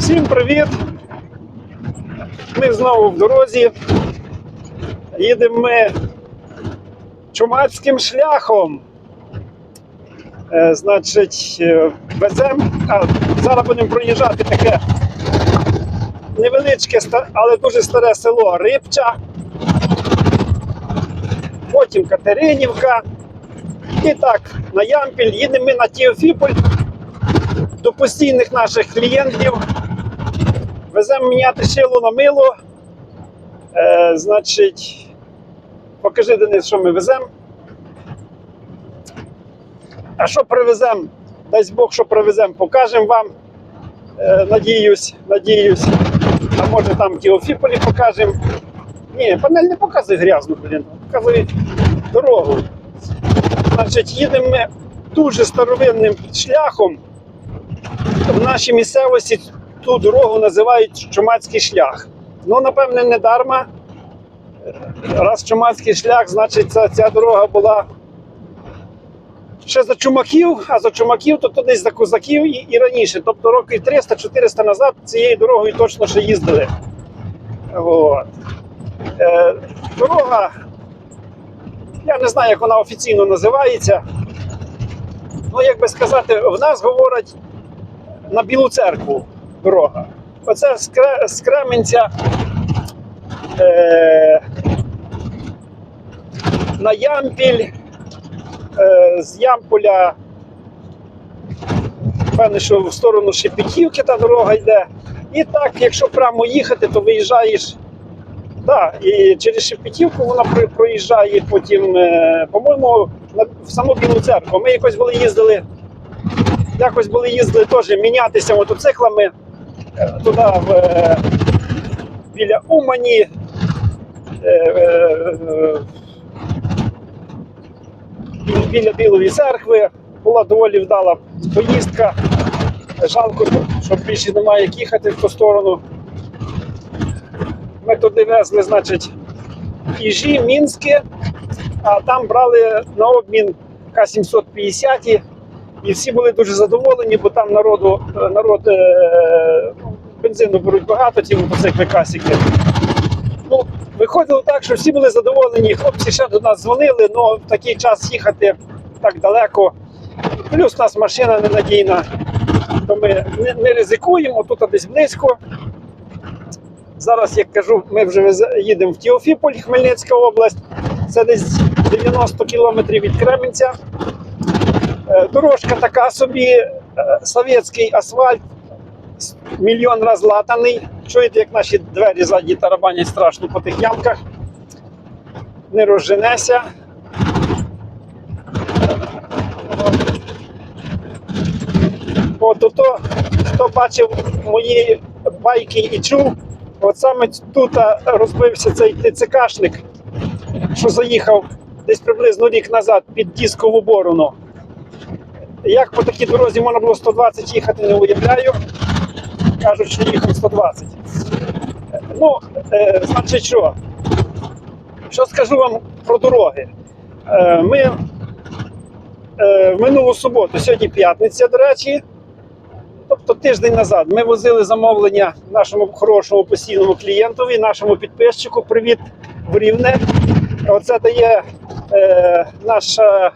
Всім привіт! Ми знову в дорозі. Їдемо ми чумацьким шляхом. Е, значить, е, веземо. А, зараз будемо проїжджати таке невеличке, але дуже старе село Рибча. Потім Катеринівка. І так, на Ямпіль їдемо ми на Тіофіполь до постійних наших клієнтів. Веземо міняти шило на мило. Е, значить, покажи Денис, що ми веземо. А що привеземо? Дасть Бог, що привеземо, покажемо вам. Е, надіюсь, надіюсь. А може там Тіофіполі покажемо. Ні, панель не показує грязну, блін, показує дорогу. Значить, їдемо ми дуже старовинним шляхом. В нашій місцевості ту дорогу називають Чумацький шлях. Ну, напевне, не дарма. Раз Чумацький шлях, значить, ця, ця дорога була ще за чумаків, а за чумаків то, то десь за козаків і, і раніше. Тобто років 300-400 назад цією дорогою точно ще їздили. От. Е, дорога, я не знаю, як вона офіційно називається. Ну, як би сказати, в нас говорять на Білу церкву дорога. Оце з, Кременця е, на Ямпіль, е, з Ямполя, певне, що в сторону Шепетівки та дорога йде. І так, якщо прямо їхати, то виїжджаєш. Так, і через Шепетівку вона проїжджає потім, е, по-моєму, в саму Білу церкву. Ми якось були їздили якось були їздили теж мінятися мотоциклами туди в, е, біля Умані. е, е, бі- біля Білої церкви. Була доволі вдала поїздка. Жалко, що більше немає як їхати в ту сторону. Ми туди везли, значить, Іжі, Мінське, а там брали на обмін К-750. І всі були дуже задоволені, бо там народу е, народ е, ну, бензину беруть багато, ці мотоцикли касіки. Ну, виходило так, що всі були задоволені. Хлопці ще до нас дзвонили, але в такий час їхати так далеко. Плюс у нас машина ненадійна, то ми не, не ризикуємо, тут десь близько. Зараз, як кажу, ми вже їдемо в Тіофіполь, Хмельницька область. Це десь 90 кілометрів від Кременця. Е, Дорожка така собі, е, совєтський асфальт, мільйон раз латаний. Чуєте, як наші двері задні тарабанять страшно по тих ямках. Не розженеся. От ото, хто бачив мої байки і чув, от саме тут розбився цей ТЦКшник, що заїхав десь приблизно рік назад під дискову борону. Як по такій дорозі можна було 120 їхати, не уявляю. Кажуть, що їхав 120. Ну, е, значить, що? Що скажу вам про дороги? Е, ми е, минулу суботу, сьогодні п'ятниця, до речі, тобто тиждень назад, ми возили замовлення нашому хорошому постійному клієнтові, нашому підписчику. Привіт в Рівне. Оце дає е, наша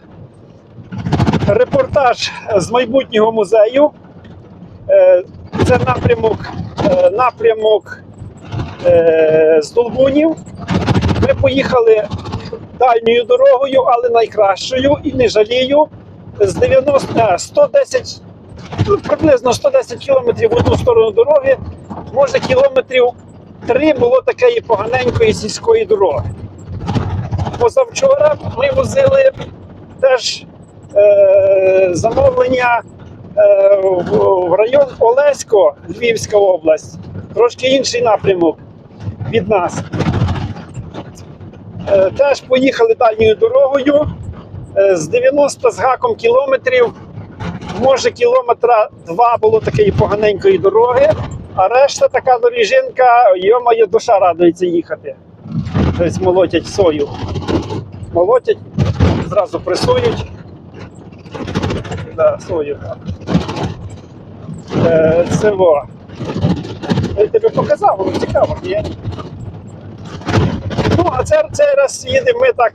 репортаж з майбутнього музею. Е, Це напрямок, е, напрямок е, з Долбунів. Ми поїхали дальньою дорогою, але найкращою і не жалію. З 90, 110, ну, приблизно 110 кілометрів в одну сторону дороги. Може, кілометрів 3 було такої поганенької сільської дороги. Позавчора ми возили теж замовлення е, в, район Олесько, Львівська область, трошки інший напрямок від нас. Е, теж поїхали дальньою дорогою е, з 90 з гаком кілометрів. Може, кілометра два було такої поганенької дороги, а решта така доріжинка, йомає, душа радується їхати. Тобто молотять сою. Молотять, зразу пресують. Да, сою. Е. Я тебе показав, воно цікаво. Ні? Ну, а це, цей раз їдемо ми так,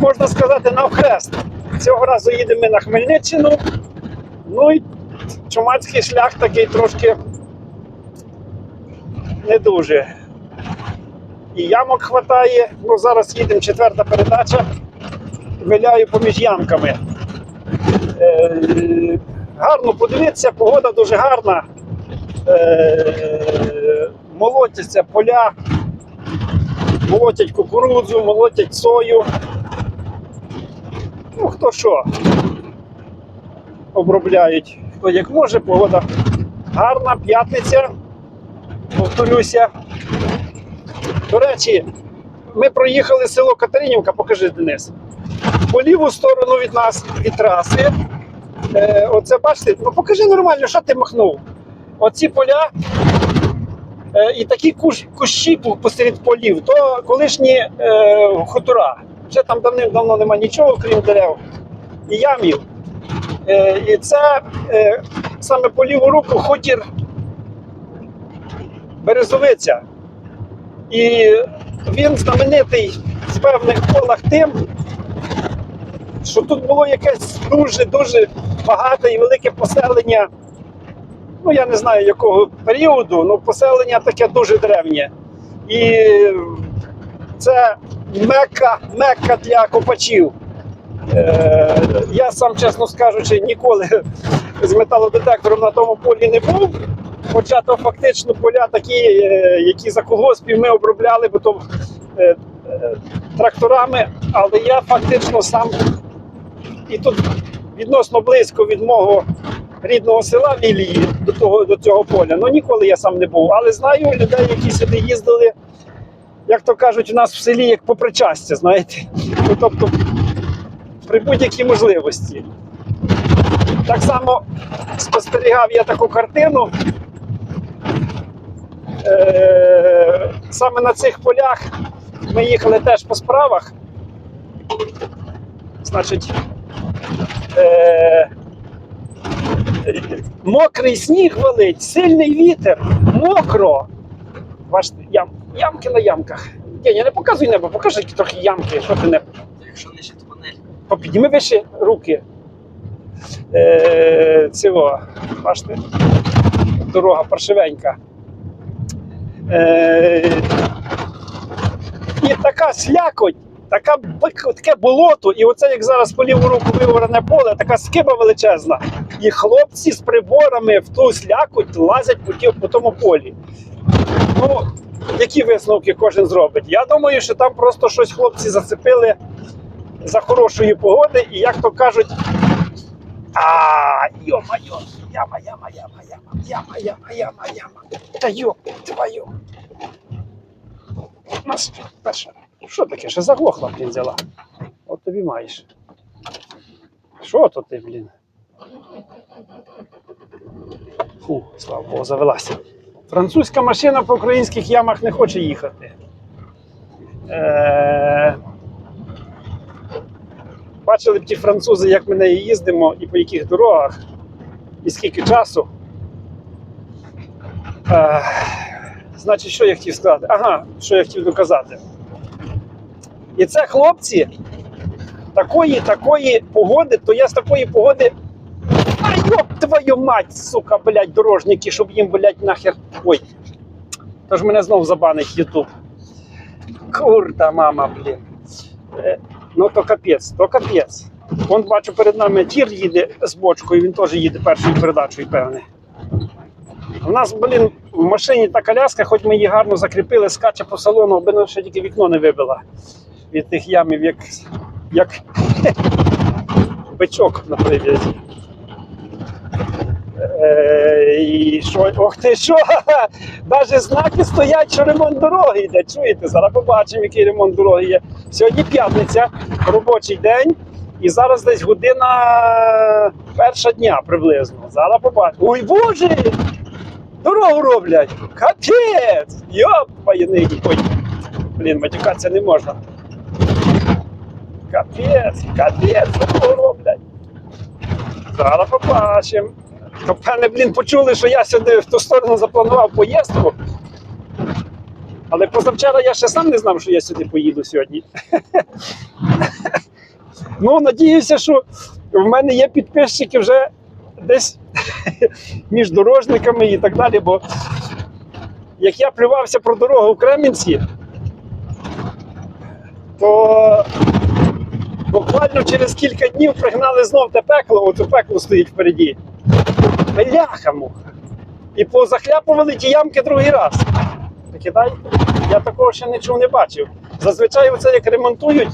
можна сказати, навхрест. Цього разу їдемо ми на Хмельниччину. Ну і чумацький шлях такий трошки не дуже. І ямок хватає. Ну, зараз їдемо четверта передача. Виляю поміж ямками. Е, гарно подивитися, погода дуже гарна. Е, молотяться поля, молотять кукурудзу, молотять сою. Ну, хто що обробляють, хто як може, погода гарна, п'ятниця, повторюся. До речі, ми проїхали село Катеринівка, покажи Денис. По ліву сторону від нас від траси. Е, оце бачите, ну покажи нормально, що ти махнув. Оці поля е, і такі куш, кущі посеред полів, то колишні е, хутора. Вже там давним-давно нема нічого, крім дерев і ямів. Е, і це е, саме по ліву руку хутір Березовиця. І він знаменитий в певних колах тим, що тут було якесь дуже-дуже багате і велике поселення. Ну, я не знаю якого періоду, але поселення таке дуже древнє. І це мекка, мекка для копачів. Е, я сам, чесно скажучи, ніколи з металодетектором на тому полі не був. Хоча то фактично поля такі, е, які за колгоспів ми обробляли, е, е, тракторами, але я фактично сам і тут відносно близько від мого рідного села Вілії до того до цього поля. Ну ніколи я сам не був. Але знаю людей, які сюди їздили, як то кажуть, у нас в селі як по причастя, знаєте. Ну, тобто при будь-якій можливості. Так само спостерігав я таку картину. Е, саме на цих полях ми їхали теж по справах. Значить, е, мокрий сніг валить, сильний вітер, мокро. Бачите, ям, ямки на ямках. Ні, не показуй небо, покажи трохи ямки, що ти не. Якщо нижче тунель. Попідніми вище руки. Е, цього, бачите, дорога паршивенька. Е, і така слякоть, така, таке болото, і оце як зараз по ліву руку виворане поле, така скиба величезна. І хлопці з приборами в ту слякоть лазять по, ті- по тому полі. Ну, які висновки кожен зробить? Я думаю, що там просто щось хлопці зацепили за хорошої погоди, і як то кажуть, а йо-майо, яма, яма, яма, яма, яма, яма, яма, яма. Та йо, твою. Нас перше. Що таке? Ще заглохла, блін, взяла. От тобі маєш. Що то ти, блін? Фу, слава Богу, завелася. Французька машина по українських ямах не хоче їхати. Е- Бачили б ті французи, як ми нею їздимо і по яких дорогах, і скільки часу. Е, значить, що я хотів сказати? Ага, що я хотів доказати. І це хлопці такої, такої погоди, то я з такої погоди. Ай, йоп, твою мать, сука, блядь, дорожники, щоб їм, блядь, нахер. Ой. Тож мене знов забанить Ютуб. Курта, мама, блін. Е, Ну то капець, то капець. Вон бачу перед нами тір їде з бочкою, він теж їде першою передачею, певне. У нас, блін, в машині та коляска, хоч ми її гарно закріпили, скаче по салону, аби ще тільки вікно не вибила від тих ямів, як, як бичок на прив'язі. Е, і що, ох ти що? Навіть знаки стоять, що ремонт дороги йде. Чуєте? Зараз побачимо, який ремонт дороги є. Сьогодні п'ятниця, робочий день, і зараз десь година перша дня приблизно. Зараз побачимо. Ой Боже! Дорогу роблять! Капець! Йоп, блін, матюкатися не можна. Капець, капець, дорогу роблять. Зараз побачимо. Певне, блін, почули, що я сюди в ту сторону запланував поїздку. Але позавчора я ще сам не знав, що я сюди поїду сьогодні. Ну, надіюся, що в мене є підписчики вже десь між дорожниками і так далі. Бо як я плювався про дорогу в Кремінці, то буквально через кілька днів пригнали знов те пекло, оце пекло стоїть впереді. Бляха муха. І позахляпували ті ямки другий раз. Кидай, я такого ще нічого не бачив. Зазвичай оце як ремонтують,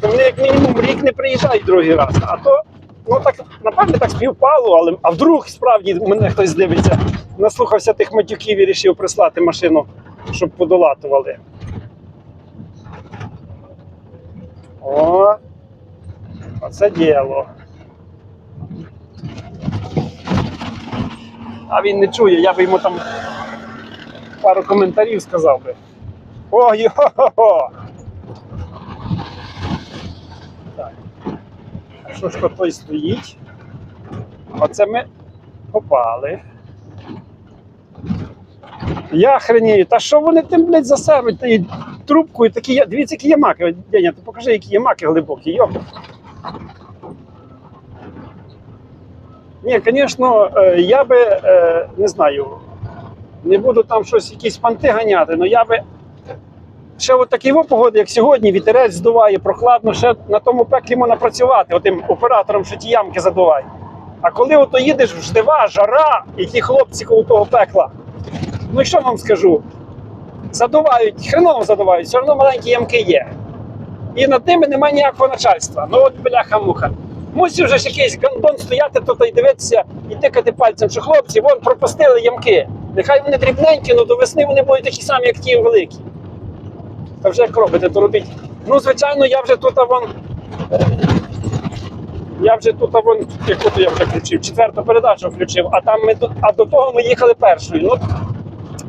то вони як мінімум рік не приїжджають другий раз. А то, ну так, напевне, так співпало, але а вдруг справді мене хтось дивиться, наслухався тих матюків і вирішив прислати машину, щоб подолатували. О, оце діло. А він не чує, я би йому там пару коментарів сказав би. О, йо-хо-хо! Так. Що ж той стоїть? Оце ми попали. Я хренію, та що вони тим, блядь, засеруть і трубкою такі. я- Дивіться, які ямаки. От, Деня, ти покажи, які ямаки глибокі. Йоп. Ні, звісно, е, я би е, не знаю, не буду там щось, якісь панти ганяти, але я би ще от во погоди, як сьогодні, вітерець здуває, прохладно, ще на тому пеклі можна працювати, отим оператором, що ті ямки задуває. А коли ото їдеш в жара, і ті хлопці коло того пекла, ну що вам скажу? Задувають, хреново задувають, все одно маленькі ямки є. І над ними немає ніякого начальства. Ну от бляха-муха. Мусив вже ж якийсь гандон стояти тут і дивитися і тикати пальцем, що хлопці, вон пропустили ямки. Нехай вони дрібненькі, але до весни вони будуть такі самі, як ті великі. Та вже як робите, то робіть. Ну, звичайно, я вже тут вон. Я вже тут вон, яку я вже включив, четверту передачу включив, а там ми а до того ми їхали першою. Ну,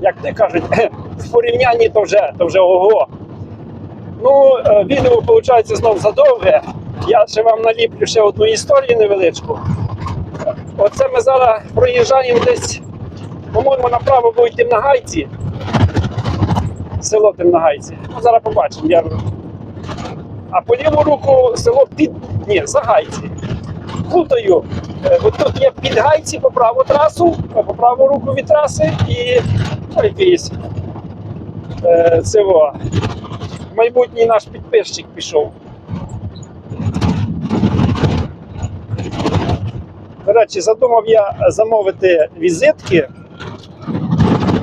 як ти кажуть, в порівнянні то вже, то вже ого. Ну, е, відео виходить знов задовге. Я ще вам наліплю ще одну історію невеличку. Оце ми зараз проїжджаємо десь, по-моєму, направо будуть Темногайці. Село Темногайці. Ну, зараз побачимо. Я... А по ліву руку село під. Ні, Загайці. Плутаю. Е, тут є підгайці по праву трасу, а по праву руку від траси і якийсь е, село. Майбутній наш підписчик пішов. До речі, задумав я замовити візитки.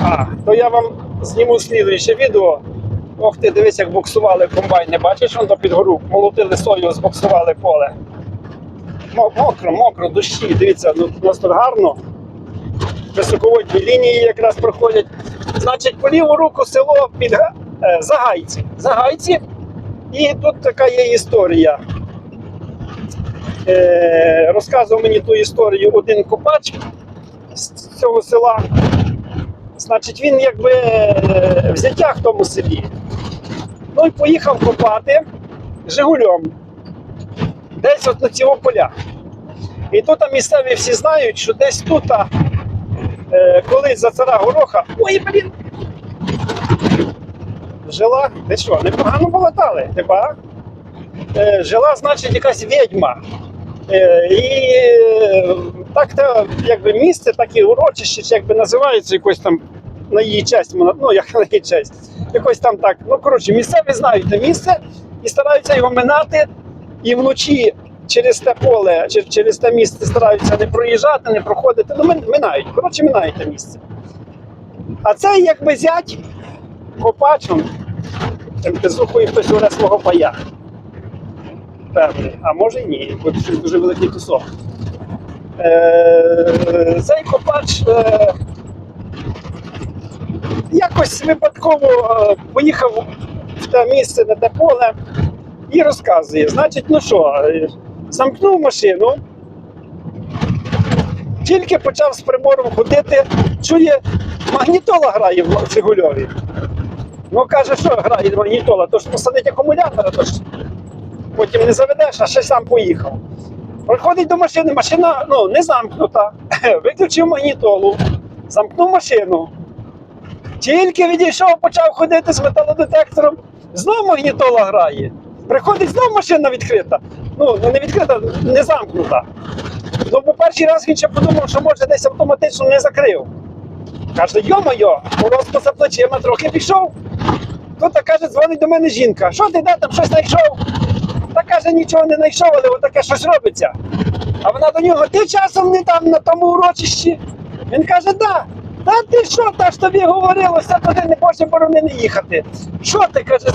А, то я вам зніму слідуюче відео. Ох ти, дивись, як боксували комбайни. Бачиш, вон до під гору молотили сою, збоксували поле. Мокро, мокро, дощі. Дивіться, ну, тут гарно. Висоководні лінії якраз проходять. Значить, по ліву руку село під е, Загайці. Загайці. І тут така є історія. Е, розказував мені ту історію один копач з цього села. Значить, він якби е, взяття в тому селі. Ну і поїхав копати Жигульом. Десь от на цього поля. І тут місцеві всі знають, що десь тут, е, колись за цара гороха. Ой, блін! Жила, ти що, непогано полетали, типа? Е, жила, значить, якась відьма. Е, і е, так те, якби місце, так і урочище, чи якби називається якось там на її честь, вона- ну як на її честь. Якось там так. Ну, коротше, місцеві знають те місце і стараються його минати. І вночі через те поле, через те місце стараються не проїжджати, не проходити. Ну, минають. Коротше, минають те місце. А цей якби зять копачом, безухою хтось уре свого пая. Певний, а може й ні, бо це дуже великий кусок. Е, цей копач е, якось випадково е, поїхав в те місце на те поле і розказує: значить, ну що, замкнув машину, тільки почав з прибором ходити, чує, магнітола грає в Жигульові. Ну каже, що грає магнітола, то ж посадить акумулятора, то ж потім не заведеш, а ще сам поїхав. Приходить до машини, машина ну, не замкнута. Виключив магнітолу, замкнув машину. Тільки відійшов, почав ходити з металодетектором, знов магнітола грає. Приходить знов машина відкрита. Ну, не відкрита, не замкнута. Ну, бо перший раз він ще подумав, що може десь автоматично не закрив. Каже, йо-моє, мороз поза плечима трохи пішов. Тут каже, дзвонить до мене жінка. Що ти де там щось знайшов? Та каже, нічого не знайшов, але отаке щось робиться. А вона до нього, ти часом не там на тому урочищі. Він каже, да. Та ти що, та ж тобі говорилося, туди не боже борони не їхати. Що ти каже?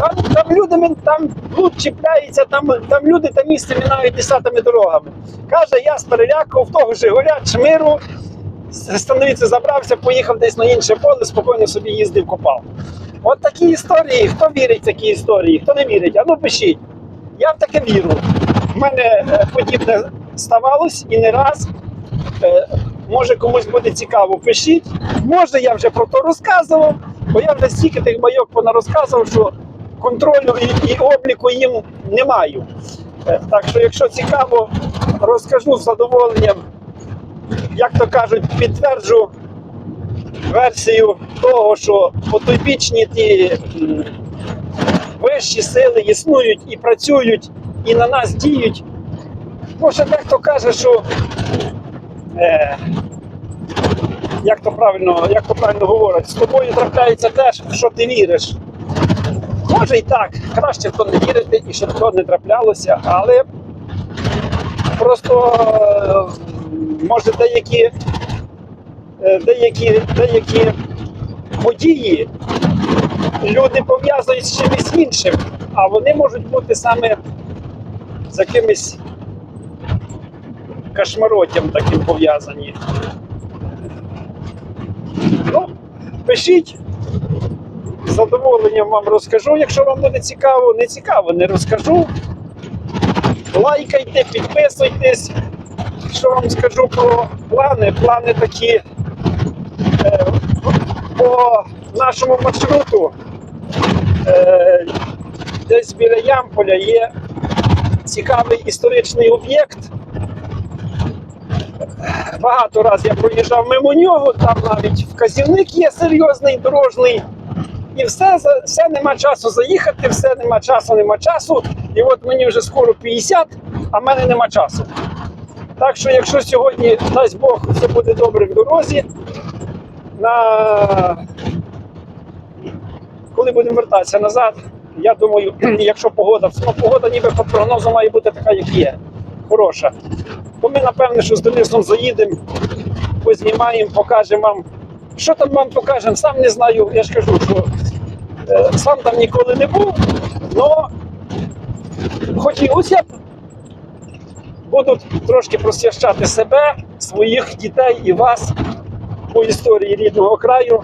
Там, там люди там блуд чіпляється, там, там люди та місце мінають десятими дорогами. Каже, я з переляку в того Жигуля, чмиру, з становиці забрався, поїхав десь на інше поле, спокійно собі їздив, копав. От такі історії. Хто вірить в такі історії, хто не вірить, а ну пишіть. Я в таке вірю. У мене е, подібне ставалось і не раз. Може комусь буде цікаво, пишіть. Може, я вже про то розказував, бо я вже стільки тих байок понарозказував, що контролю і, і обліку їм не маю. Е, Так що, якщо цікаво, розкажу з задоволенням, як то кажуть, підтверджу версію того, що потойбічні ті вищі сили існують і працюють, і на нас діють. Ще дехто каже, що е, як то правильно, як то правильно говорять, з тобою трапляється теж, що ти віриш. Може і так, краще в то не вірити і щоб то не траплялося, але просто е, може деякі, е, деякі, деякі події люди пов'язують з чимось іншим, а вони можуть бути саме з якимось кошмароттям таким пов'язані. Ну, пишіть. З задоволенням вам розкажу, якщо вам буде цікаво, не цікаво, не розкажу. Лайкайте, підписуйтесь. Що вам скажу про плани? Плани такі е, по нашому маршруту. Е, десь біля Ямполя є цікавий історичний об'єкт. Багато разів я проїжджав мимо нього, там навіть вказівник є серйозний, дорожний. І все, все нема часу заїхати, все нема часу, нема часу. І от мені вже скоро 50, а в мене нема часу. Так що, якщо сьогодні, дасть Бог, все буде добре в дорозі, на... коли будемо вертатися назад, я думаю, якщо погода, ну, погода ніби по прогнозу має бути така, як є, хороша. То ми, напевне, що з Денисом заїдемо, познімаємо, покажемо вам. Що там вам покажемо, сам не знаю. Я ж кажу, що е, сам там ніколи не був, але хотілося б будуть трошки просвящати себе, своїх дітей і вас по історії рідного краю.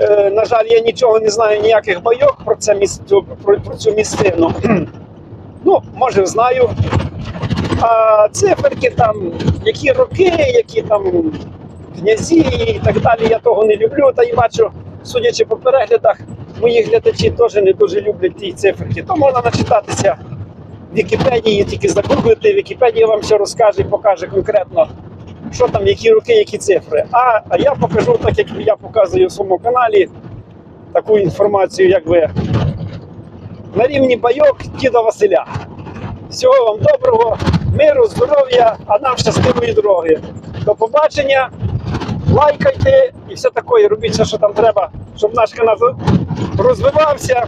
Е, на жаль, я нічого не знаю, ніяких байок про, це місце, про, про цю місцину. ну, може, знаю. А циферки там, які роки, які там князі і так далі, я того не люблю. Та й бачу, судячи по переглядах, мої глядачі теж не дуже люблять ті циферки. То можна начитатися в Вікіпедії, тільки загуглити, Вікіпедія вам все розкаже і покаже конкретно, що там, які роки, які цифри. А, я покажу, так як я показую в своєму каналі, таку інформацію, як ви на рівні байок діда Василя. Всього вам доброго, миру, здоров'я, а нам щасливої дороги. До побачення, лайкайте і все таке, робіть все, що там треба, щоб наш канал розвивався.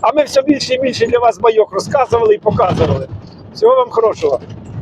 А ми все більше і більше для вас байок розказували і показували. Всього вам хорошого.